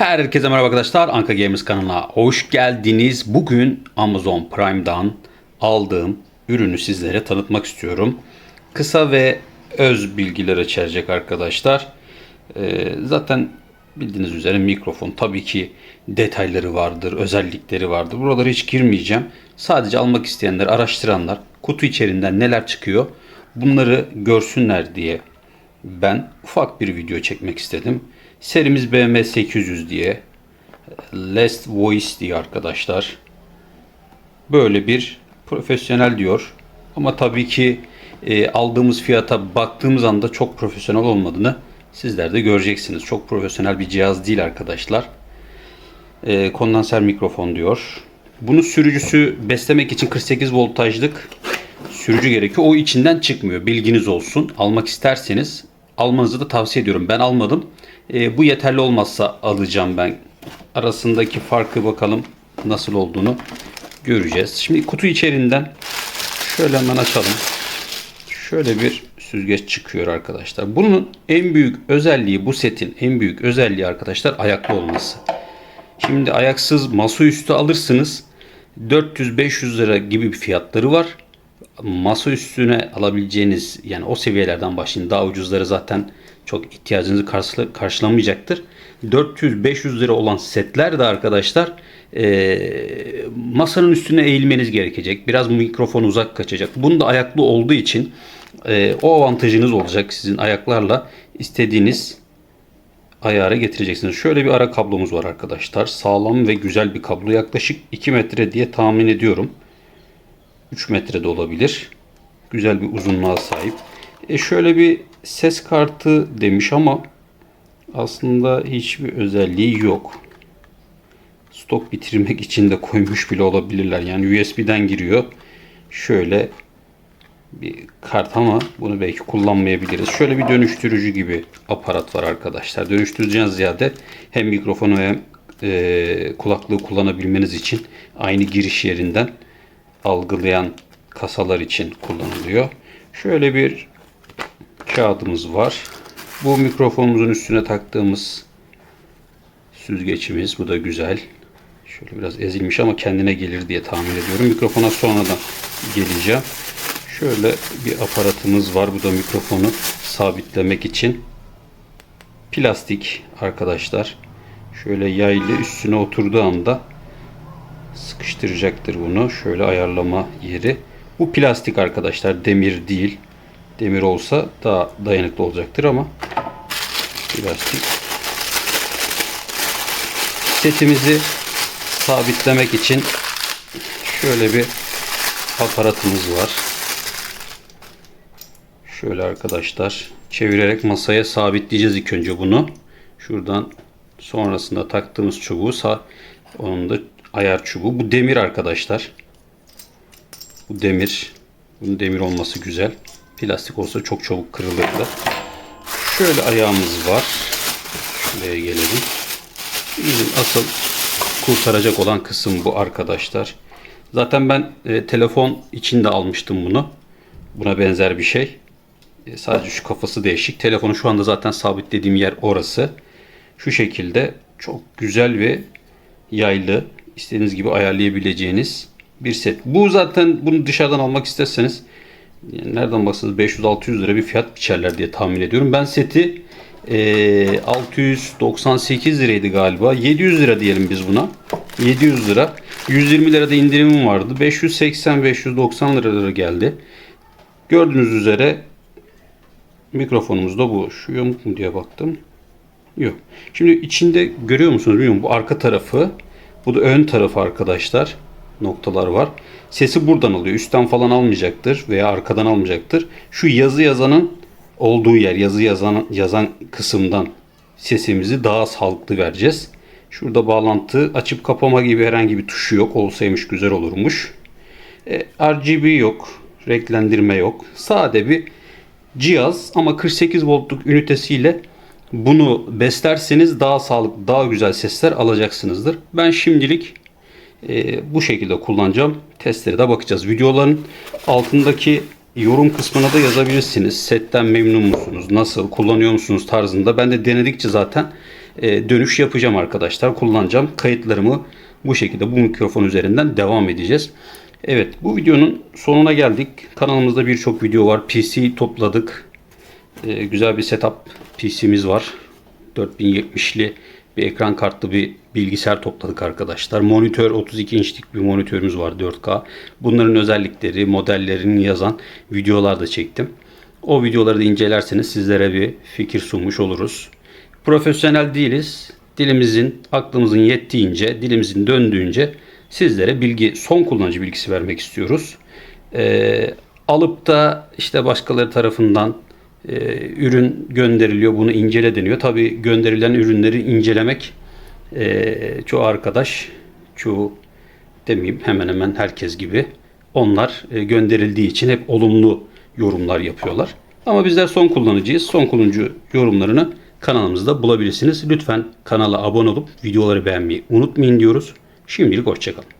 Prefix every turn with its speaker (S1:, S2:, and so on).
S1: Herkese merhaba arkadaşlar. Anka Gamers kanalına hoş geldiniz. Bugün Amazon Prime'dan aldığım ürünü sizlere tanıtmak istiyorum. Kısa ve öz bilgiler içerecek arkadaşlar. Ee, zaten bildiğiniz üzere mikrofon tabii ki detayları vardır, özellikleri vardır. Buralara hiç girmeyeceğim. Sadece almak isteyenler, araştıranlar kutu içerisinden neler çıkıyor bunları görsünler diye ben ufak bir video çekmek istedim. Serimiz BM800 diye. Last Voice diye arkadaşlar. Böyle bir profesyonel diyor. Ama tabii ki e, aldığımız fiyata baktığımız anda çok profesyonel olmadığını sizler de göreceksiniz. Çok profesyonel bir cihaz değil arkadaşlar. E, kondanser mikrofon diyor. Bunu sürücüsü beslemek için 48 voltajlık sürücü gerekiyor. O içinden çıkmıyor. Bilginiz olsun. Almak isterseniz almanızı da tavsiye ediyorum. Ben almadım. E, bu yeterli olmazsa alacağım ben. Arasındaki farkı bakalım nasıl olduğunu göreceğiz. Şimdi kutu içeriğinden şöyle hemen açalım. Şöyle bir süzgeç çıkıyor arkadaşlar. Bunun en büyük özelliği bu setin en büyük özelliği arkadaşlar ayaklı olması. Şimdi ayaksız masaüstü alırsınız 400-500 lira gibi bir fiyatları var. Masa üstüne alabileceğiniz yani o seviyelerden başlayın. Daha ucuzları zaten çok ihtiyacınızı karşıla, karşılamayacaktır. 400-500 lira olan setler de arkadaşlar e, masanın üstüne eğilmeniz gerekecek. Biraz mikrofon uzak kaçacak. Bunu da ayaklı olduğu için e, o avantajınız olacak sizin ayaklarla istediğiniz ayara getireceksiniz. Şöyle bir ara kablomuz var arkadaşlar. Sağlam ve güzel bir kablo. Yaklaşık 2 metre diye tahmin ediyorum. 3 metre de olabilir. Güzel bir uzunluğa sahip. E şöyle bir ses kartı demiş ama aslında hiçbir özelliği yok. Stok bitirmek için de koymuş bile olabilirler. Yani USB'den giriyor. Şöyle bir kart ama bunu belki kullanmayabiliriz. Şöyle bir dönüştürücü gibi aparat var arkadaşlar. Dönüştürücüden ziyade hem mikrofonu hem e, kulaklığı kullanabilmeniz için aynı giriş yerinden algılayan kasalar için kullanılıyor. Şöyle bir kağıdımız var. Bu mikrofonumuzun üstüne taktığımız süzgeçimiz. Bu da güzel. Şöyle biraz ezilmiş ama kendine gelir diye tahmin ediyorum. Mikrofona sonradan geleceğim. Şöyle bir aparatımız var. Bu da mikrofonu sabitlemek için. Plastik arkadaşlar. Şöyle yaylı üstüne oturduğu anda sıkıştıracaktır bunu. Şöyle ayarlama yeri. Bu plastik arkadaşlar. Demir değil. Demir olsa daha dayanıklı olacaktır ama plastik. Setimizi sabitlemek için şöyle bir aparatımız var. Şöyle arkadaşlar çevirerek masaya sabitleyeceğiz ilk önce bunu. Şuradan sonrasında taktığımız çubuğu sağ onun da ayar çubuğu. Bu demir arkadaşlar. Bu demir. Bunun demir olması güzel. Plastik olsa çok çabuk kırılırdı. Şöyle ayağımız var. Şuraya gelelim. Bizim asıl kurtaracak olan kısım bu arkadaşlar. Zaten ben e, telefon içinde almıştım bunu. Buna benzer bir şey. E, sadece şu kafası değişik. Telefonu şu anda zaten sabitlediğim yer orası. Şu şekilde çok güzel ve yaylı istediğiniz gibi ayarlayabileceğiniz bir set. Bu zaten bunu dışarıdan almak isterseniz yani nereden baksanız 500-600 lira bir fiyat biçerler diye tahmin ediyorum. Ben seti e, 698 liraydı galiba. 700 lira diyelim biz buna. 700 lira. 120 lirada indirimim vardı. 580-590 liralara geldi. Gördüğünüz üzere mikrofonumuz da bu. Şu yamuk mu diye baktım. Yok. Şimdi içinde görüyor musunuz bilmiyorum. Bu arka tarafı. Bu da ön tarafı arkadaşlar. Noktalar var. Sesi buradan alıyor. Üstten falan almayacaktır veya arkadan almayacaktır. Şu yazı yazanın olduğu yer, yazı yazan yazan kısımdan sesimizi daha sağlıklı vereceğiz. Şurada bağlantı açıp kapama gibi herhangi bir tuşu yok. Olsaymış güzel olurmuş. E, RGB yok. Renklendirme yok. Sade bir cihaz ama 48 voltluk ünitesiyle bunu beslerseniz daha sağlıklı, daha güzel sesler alacaksınızdır. Ben şimdilik e, bu şekilde kullanacağım. Testlere de bakacağız. Videoların altındaki yorum kısmına da yazabilirsiniz. Setten memnun musunuz? Nasıl? Kullanıyor musunuz tarzında. Ben de denedikçe zaten e, dönüş yapacağım arkadaşlar. Kullanacağım. Kayıtlarımı bu şekilde bu mikrofon üzerinden devam edeceğiz. Evet bu videonun sonuna geldik. Kanalımızda birçok video var. PC topladık. E, güzel bir setup PC'miz var. 4070'li bir ekran kartlı bir bilgisayar topladık arkadaşlar. Monitör 32 inçlik bir monitörümüz var 4K. Bunların özellikleri, modellerini yazan videolar da çektim. O videoları da incelerseniz sizlere bir fikir sunmuş oluruz. Profesyonel değiliz. Dilimizin, aklımızın yettiğince, dilimizin döndüğünce sizlere bilgi, son kullanıcı bilgisi vermek istiyoruz. Ee, alıp da işte başkaları tarafından e, ürün gönderiliyor, bunu incele deniyor. Tabii gönderilen ürünleri incelemek e, çoğu arkadaş, çoğu demeyeyim hemen hemen herkes gibi onlar e, gönderildiği için hep olumlu yorumlar yapıyorlar. Ama bizler son kullanıcıyız. Son kullanıcı yorumlarını kanalımızda bulabilirsiniz. Lütfen kanala abone olup videoları beğenmeyi unutmayın diyoruz. Şimdilik hoşçakalın.